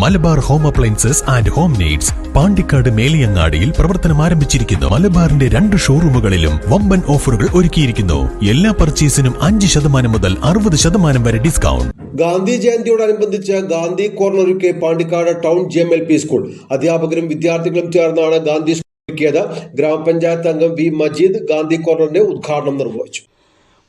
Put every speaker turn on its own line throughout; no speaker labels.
Malabar home appliances and home needs Pandikkad മേലിയങ്ങാടിയിൽ പ്രവർത്തനം ആരംഭിച്ചിരിക്കുന്നു. മലബാറിന്റെ രണ്ട് ഷോറൂമുകളിലും വമ്പൻ ഓഫറുകൾ ഒരുക്കിയിരിക്കുന്നു. എല്ലാ പർച്ചേസിനും അഞ്ച് ശതമാനം മുതൽ അറുപത് ശതമാനം വരെ ഡിസ്കൗണ്ട്.
ഗാന്ധി ജയന്തിയോടനുബന്ധിച്ച് ഗാന്ധി കോർണർ ഒരുക്കിയ Pandikkad town G M L P school. അധ്യാപകരും വിദ്യാർത്ഥികളും ചേർന്നാണ് ഗാന്ധി സ്കൂൾ ഒരുക്കിയത്. ഗ്രാമപഞ്ചായത്ത് അംഗം വി മജീദ് ഗാന്ധി കോർണറിന്റെ ഉദ്ഘാടനം നിർവഹിച്ചു.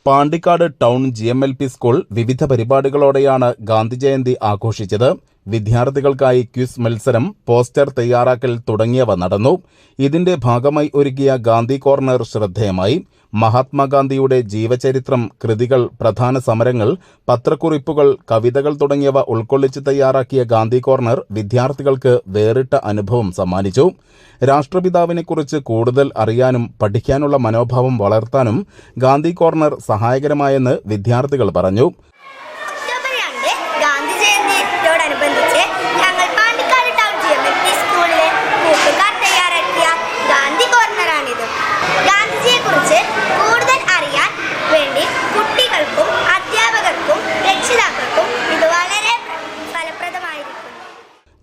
Pandikkad town G M L P school വിവിധ പരിപാടികളോടെയാണ് ഗാന്ധി ജയന്തി ആഘോഷിച്ചത്. വിദ്യാർത്ഥികൾക്കായി ക്വിസ് മത്സരം പോസ്റ്റർ തയ്യാറാക്കൽ തുടങ്ങിയവ നടന്നു. ഇതിന്റെ ഭാഗമായി ഒരുക്കിയ ഗാന്ധി കോർണർ ശ്രദ്ധേയമായി. മഹാത്മാഗാന്ധിയുടെ ജീവചരിത്രം കൃതികൾ പ്രധാന സമരങ്ങൾ പത്രക്കുറിപ്പുകൾ കവിതകൾ തുടങ്ങിയവ ഉൾക്കൊള്ളിച്ച് തയ്യാറാക്കിയ ഗാന്ധി കോർണർ വിദ്യാർത്ഥികൾക്ക് വേറിട്ട അനുഭവം സമ്മാനിച്ചു. രാഷ്ട്രപിതാവിനെക്കുറിച്ച് കൂടുതൽ അറിയാനും പഠിക്കാനുള്ള മനോഭാവം വളർത്താനും ഗാന്ധി കോർണർ സഹായകരമായെന്ന് വിദ്യാർത്ഥികൾ പറഞ്ഞു
ഒക്ടോബർ രണ്ട് ഗാന്ധി ജയന്തിയോടനുബന്ധിച്ച് ഞങ്ങൾ Pandikkad town G M L P സ്കൂളിലെ കൂട്ടുകാർ തയ്യാറാക്കിയ ഗാന്ധി കോർണറാണിത് ഗാന്ധിജിയെക്കുറിച്ച് കൂടുതൽ അറിയാൻ വേണ്ടി കുട്ടികൾക്കും അധ്യാപകർക്കും രക്ഷിതാക്കൾക്കും ഇത് വളരെ ഫലപ്രദമായിരിക്കും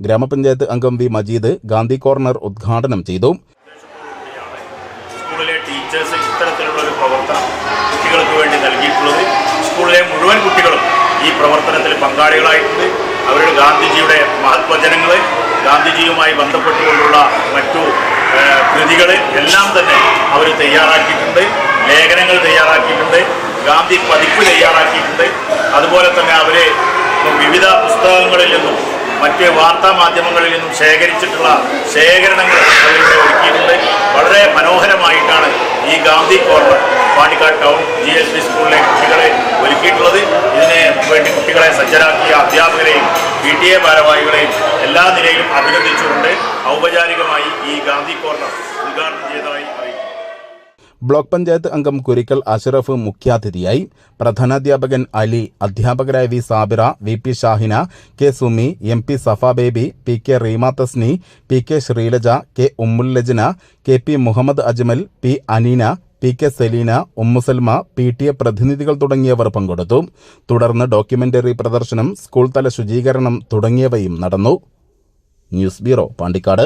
ഗ്രാമപഞ്ചായത്ത് അംഗം വി മജീദ് ഗാന്ധി കോർണർ ഉദ്ഘാടനം ചെയ്തു.
സ്കൂളിലെ ടീച്ചേഴ്സ് ഇത്തരത്തിലുള്ള ഒരു പ്രവർത്തനം കുട്ടികൾക്ക് വേണ്ടി നൽകിയിട്ടുള്ളത്. സ്കൂളിലെ മുഴുവൻ കുട്ടികളും ഈ പ്രവർത്തനത്തിൽ പങ്കാളികളായിട്ടുണ്ട്. അവരുടെ ഗാന്ധിജിയുടെ മഹത്വചനങ്ങൾ ഗാന്ധിജിയുമായി ബന്ധപ്പെട്ടുകൊണ്ടുള്ള മറ്റു കൃതികൾ എല്ലാം തന്നെ അവർ തയ്യാറാക്കിയിട്ടുണ്ട്. ലേഖനങ്ങൾ തയ്യാറാക്കിയിട്ടുണ്ട്. ഗാന്ധി പതിപ്പ് തയ്യാറാക്കിയിട്ടുണ്ട്. അതുപോലെ തന്നെ അവരെ വിവിധ പുസ്തകങ്ങളിൽ നിന്നും മറ്റ് വാർത്താ മാധ്യമങ്ങളിൽ നിന്നും ശേഖരിച്ചിട്ടുള്ള ശേഖരണങ്ങൾ അവരിവിടെ ഒരുക്കിയിട്ടുണ്ട്. വളരെ മനോഹരമായിട്ടാണ് ഈ Gandhi corner Pandikkad town G S P സ്കൂളിലെ കുട്ടികളെ ഒരുക്കിയിട്ടുള്ളത്. ഇതിന് വേണ്ടി കുട്ടികളെ സജ്ജരാക്കിയ അധ്യാപകരെയും പി ടി എ ഭാരവാഹികളെയും എല്ലാ നിലയിലും അഭിനന്ദിച്ചുകൊണ്ട് ഔപചാരികമായി ഈ ഗാന്ധി കോർണർ ഉദ്ഘാടനം ചെയ്തതായി
ബ്ലോക്ക് പഞ്ചായത്ത് അംഗം കുരിക്കൽ അഷറഫ് മുഖ്യാതിഥിയായി പ്രധാനാധ്യാപകൻ അലി അധ്യാപകരായ V Sabira V P Shahina K Sumi M P Safa Baby P K Reema Thasni P K Sreelaja K Ummullajana K P Muhammad Ajmal P Aneena P K Selina Ummusalma P T A പ്രതിനിധികൾ തുടങ്ങിയവർ പങ്കെടുത്തു. തുടർന്ന് documentary പ്രദർശനം school തല ശുചീകരണം തുടങ്ങിയവയും നടന്നു. News bureau Pandikkad.